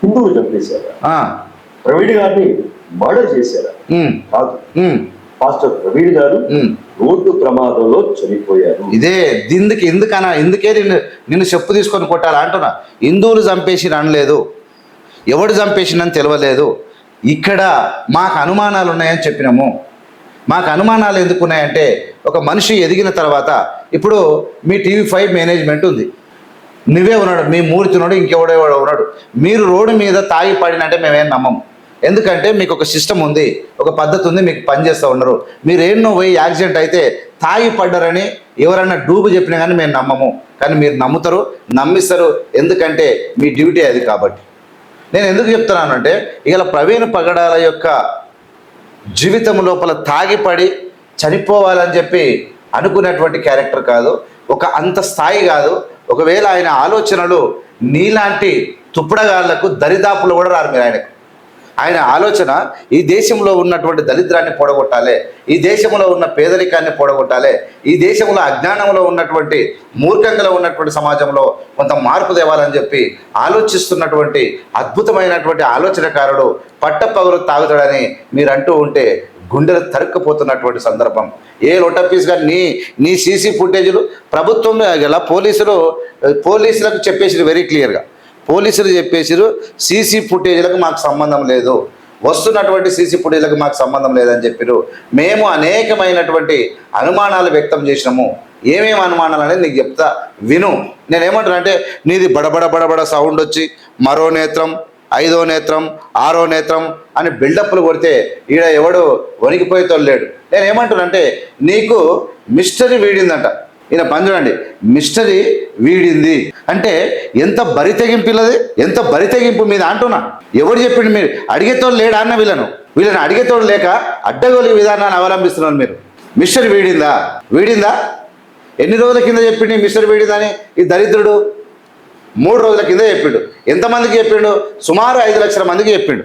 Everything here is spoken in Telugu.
హిందువులు చంపేశారా. ప్రవీణ్ గారిని మర్డర్ చేశారా. కాదు. పాస్టర్ ప్రవీణ్ గారు. రోడ్డు ప్రమాదంలో చనిపోయారు. ఇదే ఇందుకు ఎందుకనా ఇందుకే నిన్ను నిన్ను చెప్పు తీసుకొని కొట్టాలి అంటున్నా. హిందువులు చంపేసి అనలేదు ఎవడు చంపేసిందని తెలియలేదు ఇక్కడ మాకు అనుమానాలు ఉన్నాయని చెప్పినాము. మాకు అనుమానాలు ఎందుకు ఉన్నాయంటే ఒక మనిషి ఎదిగిన తర్వాత ఇప్పుడు మీ టీవీ ఫైవ్ మేనేజ్మెంట్ ఉంది. నువ్వే ఉన్నాడు మీ మూర్తి ఉన్నాడు ఇంకెవడో ఉన్నాడు. మీరు రోడ్డు మీద తాగి పడినంటే మేమేం నమ్మము ఎందుకంటే మీకు ఒక సిస్టమ్ ఉంది ఒక పద్ధతి ఉంది మీకు పనిచేస్తూ ఉన్నారు. మీరు ఏన్నో పోయి యాక్సిడెంట్ అయితే తాగి పడ్డారని ఎవరైనా డూబు చెప్పినా కానీ మేము నమ్మము. కానీ మీరు నమ్ముతారు నమ్మిస్తారు. ఎందుకంటే మీ డ్యూటీ అది కాబట్టి. నేను ఎందుకు చెప్తున్నానంటే ఇవాళ ప్రవీణ్ పగడాల యొక్క జీవితం లోపల తాగిపడి చనిపోవాలని చెప్పి అనుకున్నటువంటి క్యారెక్టర్ కాదు ఒక అంత స్థాయి కాదు ఒకవేళ ఆయన ఆలోచనలు నీలాంటి తుప్పడగాళ్ళకు దరిదాపులు కూడా రారు మీరు ఆయనకు. ఆయన ఆలోచన ఈ దేశంలో ఉన్నటువంటి దరిద్రాన్ని పొడగొట్టాలి ఈ దేశంలో ఉన్న పేదరికాన్ని పొడగొట్టాలి ఈ దేశంలో అజ్ఞానంలో ఉన్నటువంటి మూర్ఖంగా ఉన్నటువంటి సమాజంలో కొంత మార్పు తేవాలని చెప్పి ఆలోచిస్తున్నటువంటి అద్భుతమైనటువంటి ఆలోచనకారుడు పట్టపగులు తాగుతాడని మీరు అంటూ ఉంటే గుండెలు తరుక్కుపోతున్నటువంటి సందర్భం. ఏ లొటపీస్ గారు నీ నీ సీసీ ఫుటేజీలు ప్రభుత్వం గల పోలీసులు పోలీసులకు చెప్పేసి వెరీ క్లియర్గా పోలీసులు చెప్పేసారు సీసీ ఫుటేజ్లకు మాకు సంబంధం లేదు. వస్తున్నటువంటి సీసీ ఫుటేజ్లకు మాకు సంబంధం లేదని చెప్పారు మేము అనేకమైనటువంటి అనుమానాలు వ్యక్తం చేసినాము. ఏమేమి అనుమానాలు అనేది నీకు చెప్తా విను. నేనేమంటున్నా అంటే నీది బడబడ బడబడ సౌండ్ వచ్చి మరో నేత్రం ఐదో నేత్రం ఆరో నేత్రం అని బిల్డప్లు కొడితే ఈడ ఎవడు వణికిపోయి తొలలేడు నేను ఏమంటానంటే నీకు మిస్టరీ వీడిందంట. ఈయన పని చూడండి మిస్టరీ వీడింది. అంటే ఎంత బరి తెగింపులది ఎంత బరి తెగింపు మీద అంటున్నా. ఎవరు చెప్పిండు మీరు? అడిగేతోడు లేడా అన్న వీళ్ళను? వీళ్ళని అడిగేతోడు లేక అడ్డగోలు విధానాన్ని అవలంబిస్తున్నారు మీరు. మిస్టరీ వీడిందా? వీడిందా? ఎన్ని రోజుల కింద చెప్పిండి మిస్టర్ వీడిందని? ఈ దరిద్రుడు? మూడు రోజుల కింద చెప్పిండు. ఎంతమందికి చెప్పిండు? సుమారు ఐదు లక్షల మందికి చెప్పిండు.